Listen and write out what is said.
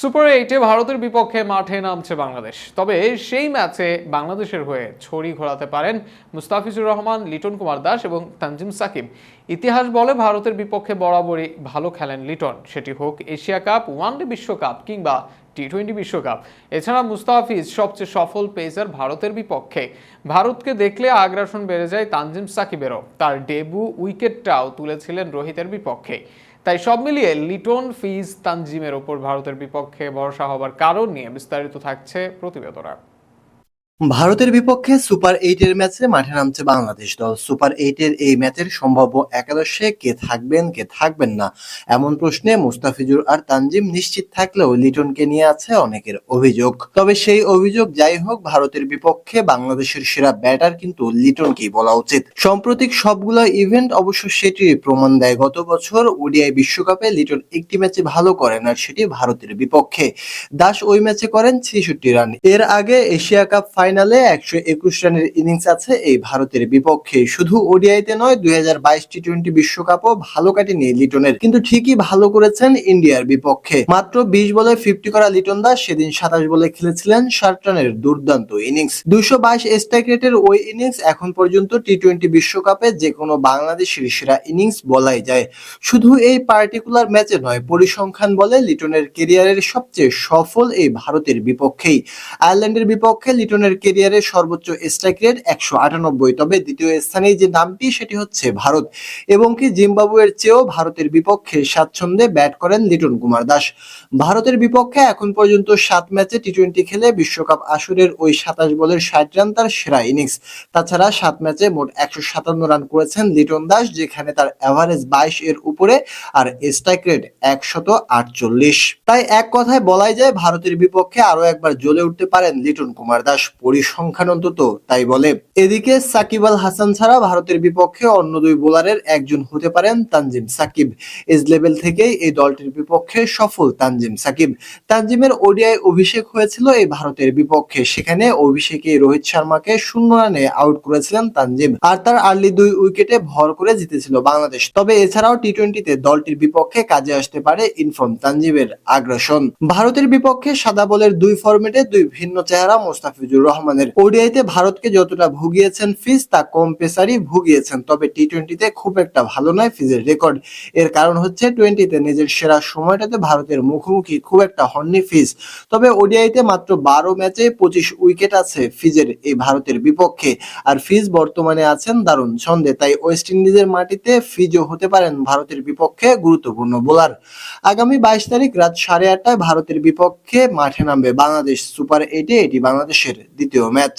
Super এইটে ভারতের বিপক্ষে মাঠে নামছে বাংলাদেশ। তবে সেই ম্যাচে বাংলাদেশের হয়ে ছড়ি ঘোরাতে পারেন মুস্তাফিজুর রহমান, লিটন কুমার দাস এবং তানজিম সাকিব। ইতিহাস বলে ভারতের বিপক্ষে বরাবরই ভালো খেলেন লিটন। সেটি হোক এশিয়া কাপ ওয়ানডে বিশ্বকাপ কিংবা টি টোয়েন্টি বিশ্বকাপ। এছাড়া মুস্তাফিজ সবচেয়ে সফল পেসার ভারতের বিপক্ষে। ভারতকে দেখলে আগ্রাসন বেড়ে যায় তানজিম সাকিবেরও। তার ডেবু উইকেটটাও তুলেছিলেন রোহিতের বিপক্ষে। তাই সব মিলিয়ে লিটন ফিজ তানজিমের ওপর ভারতের বিপক্ষে ভরসা হবার কারণ নিয়ে বিস্তারিত থাকছে প্রতিবেদনা। ভারতের বিপক্ষে সুপার এইটের ম্যাচে মাঠে নামছে বাংলাদেশ দল। সুপার এইটের এই ম্যাচের সম্ভাব্য একাদশে কে থাকবেন কে থাকবেন না? এমন প্রশ্নে মুস্তাফিজুর আর তানজিম নিশ্চিত থাকলেও লিটনকে নিয়ে আছে অনেকের অভিযোগ। তবে সেই অভিযোগ যাই হোক, ভারতের বিপক্ষে বাংলাদেশের সেরা ব্যাটার কিন্তু লিটনকেই বলা উচিত। সাম্প্রতিক সবগুলো ইভেন্ট অবশ্য সেটির প্রমাণ দেয়। গত বছর ওডিআই বিশ্বকাপে লিটন একটি ম্যাচে ভালো করেন আর সেটি ভারতের বিপক্ষে। দাস ওই ম্যাচে করেন ছেষট্টি রান। এর আগে এশিয়া কাপ ফাইনালে একশো একুশ রানের ইনিংস আছে। এই ভারতের বিপক্ষে শুধু ওডিআইতে নয়, দুই হাজার বাইশ টি টোয়েন্টি বিশ্বকাপও ভালো কাটেনি লিটনের। কিন্তু ঠিকই ভালো করেছেন ইন্ডিয়ার বিপক্ষে। মাত্র বিশ বলে ফিফটি করা লিটন দাস সেদিন সাতাশ বলে খেলেছিলেন ষাট রানের দুর্দান্ত ইনিংস। দুইশো বাইশ স্ট্রাইক রেটের ওই ইনিংস এখন পর্যন্ত টি টোয়েন্টি বিশ্বকাপে যে কোনো বাংলাদেশের সেরা ইনিংস বলাই যায়। শুধু এই পার্টিকুলার ম্যাচে নয়, পরিসংখ্যান বলে লিটনের কেরিয়ারের সবচেয়ে সফল এই ভারতের বিপক্ষেই। আয়ারল্যান্ডের বিপক্ষে লিটনের কেরিয়ারের সর্বোচ্চ স্ট্রাইক রেট একশো আটানব্বই। তবে দ্বিতীয় স্থানে যে নামটি, সেটি হচ্ছে ভারত এবং কি জিম্বাবুয়ের চেয়েও ভারতের বিপক্ষে স্বাচ্ছন্দ্যে ব্যাট করেন লিটন কুমার দাস। ভারতের বিপক্ষে এখন পর্যন্ত সাত ম্যাচে টি টোয়েন্টি খেলে বিশ্বকাপ আসরের ওই সাতাশ বলের ষাট রান তার সেরা ইনিংস তাছাড়া সাত ম্যাচে মোট একশো সাতান্ন রান করেছেন লিটন দাস, যেখানে তার অ্যাভারেজ বাইশ এর উপরে আর স্ট্রাইক রেট একশত আটচল্লিশ। তাই এক কথায় বলাই যায়, ভারতের বিপক্ষে আরও একবার জ্বলে উঠতে পারেন লিটন কুমার দাস। পরিসংখ্যান অন্তত তাই বলে। এদিকে সাকিব আল হাসান ছাড়া ভারতের বিপক্ষে অন্য দুই বোলারের একজন হতে পারেন তানজিম সাকিব। এজ লেভেল থেকেই এই দলটির বিপক্ষে সফল তানজিম সাকিব। তানজিমের ওডিআই অভিষেক হয়েছিল এই ভারতের বিপক্ষে। সেখানে অভিষেকে রোহিত শর্মাকে শূন্য রানে আউট করেছিলেন তানজিম। আর তার আর্লি দুই উইকেটে ভর করে জিতেছিল বাংলাদেশ। তবে এছাড়াও টি টোয়েন্টিতে দলটির বিপক্ষে কাজে আসতে পারে ইনফর্ম তানজিমের আগ্রাসন। ভারতের বিপক্ষে সাদা বলের দুই ফরম্যাটে দুই ভিন্ন চেহারা মোস্তাফিজুর রহমানের ওডিআইতে ভারতকে যতটা ভুগিয়েছেন ফিজ, তা কম পেসারই ভুগিয়েছেন। তবে টি টোয়েন্টিতে খুব একটা ভালো নয় ফিজের রেকর্ড। এর কারণ হচ্ছে টোয়েন্টিতে নিজের সেরা সময়টাতে ভারতের মুখোমুখি খুব একটা হননি ফিজ। তবে ওডিআইতে মাত্র বারো ম্যাচে পঁচিশ উইকেট আছে ফিজের এই ভারতের বিপক্ষে। আর ফিজ বর্তমানে আছেন দারুণ ছন্দে, তাই ওয়েস্ট ইন্ডিজের মাটিতে ফিজও হতে পারেন ভারতের বিপক্ষে গুরুত্বপূর্ণ বোলার। আগামী বাইশ তারিখ রাত সাড়ে আটটায় ভারতের বিপক্ষে মাঠে নামবে বাংলাদেশ সুপার এইটে। এটি বাংলাদেশের দ্বিতীয় ম্যাচ